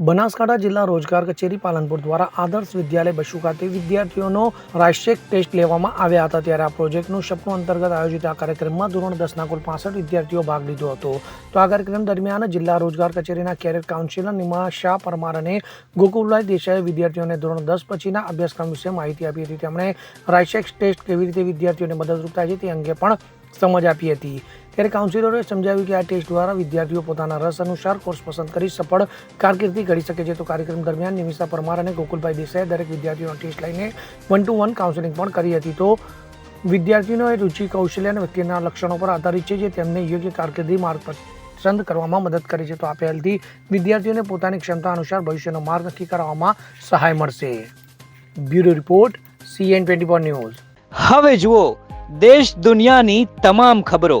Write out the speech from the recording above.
બનાસકાંઠા જિલ્લા રોજગાર કચેરી પાલનપુર દ્વારા આદર્શ વિદ્યાલય બસુ ખાતે વિદ્યાર્થીઓનો રાષ્ટ્રીય ટેસ્ટ લેવામાં આવ્યા હતા. ત્યારે આ પ્રોજેક્ટનું સપનું અંતર્ગત આયોજિત આ કાર્યક્રમમાં ધોરણ દસના કુલ પાસઠ વિદ્યાર્થીઓ ભાગ લીધો હતો. તો આ કાર્યક્રમ દરમિયાન જિલ્લા રોજગાર કચેરીના કેરિયર કાઉન્સિલર નિમા શાહ પરમાર અને ગોકુલભાઈ દેસાઈએ વિદ્યાર્થીઓને ધોરણ દસ પછીના અભ્યાસક્રમ વિશે માહિતી આપી હતી. તેમણે રાષ્ટ્રીય ટેસ્ટ કેવી રીતે વિદ્યાર્થીઓને મદદરૂપ થાય છે તે અંગે પણ સમજ આપી હતી. ત્યારે કાઉન્સિલરોએ સમજાવ્યું કે આ ટેસ્ટ દ્વારા વિદ્યાર્થીઓ પોતાના રસ અનુસાર કોર્સ પસંદ કરી સફળ કારકિર્દી કરી શકે છે. તો કાર્યક્રમ દરમિયાન નિમિષા પરમાર અને ગોકુલભાઈ દેસાઈએ દરેક વિદ્યાર્થીઓનો ટેસ્ટ લઈને વન ટુ વન કાઉન્સેલિંગ પણ કરી હતી. તો વિદ્યાર્થીઓએ રુચિ, કૌશલ્ય અને વ્યક્તિના લક્ષણો પર આધારિત છે જે તેમને યોગ્ય કારકિર્દી માર્ગ પસંદ કરવામાં મદદ કરે છે. તો આ પહેલથી વિદ્યાર્થીઓને પોતાની ક્ષમતા અનુસાર ભવિષ્યનો માર્ગ નક્કી કરવામાં સહાય મળશે. Bureau report CN twenty news. હવે જુઓ, દેશ દુનિયાની તમામ ખબરો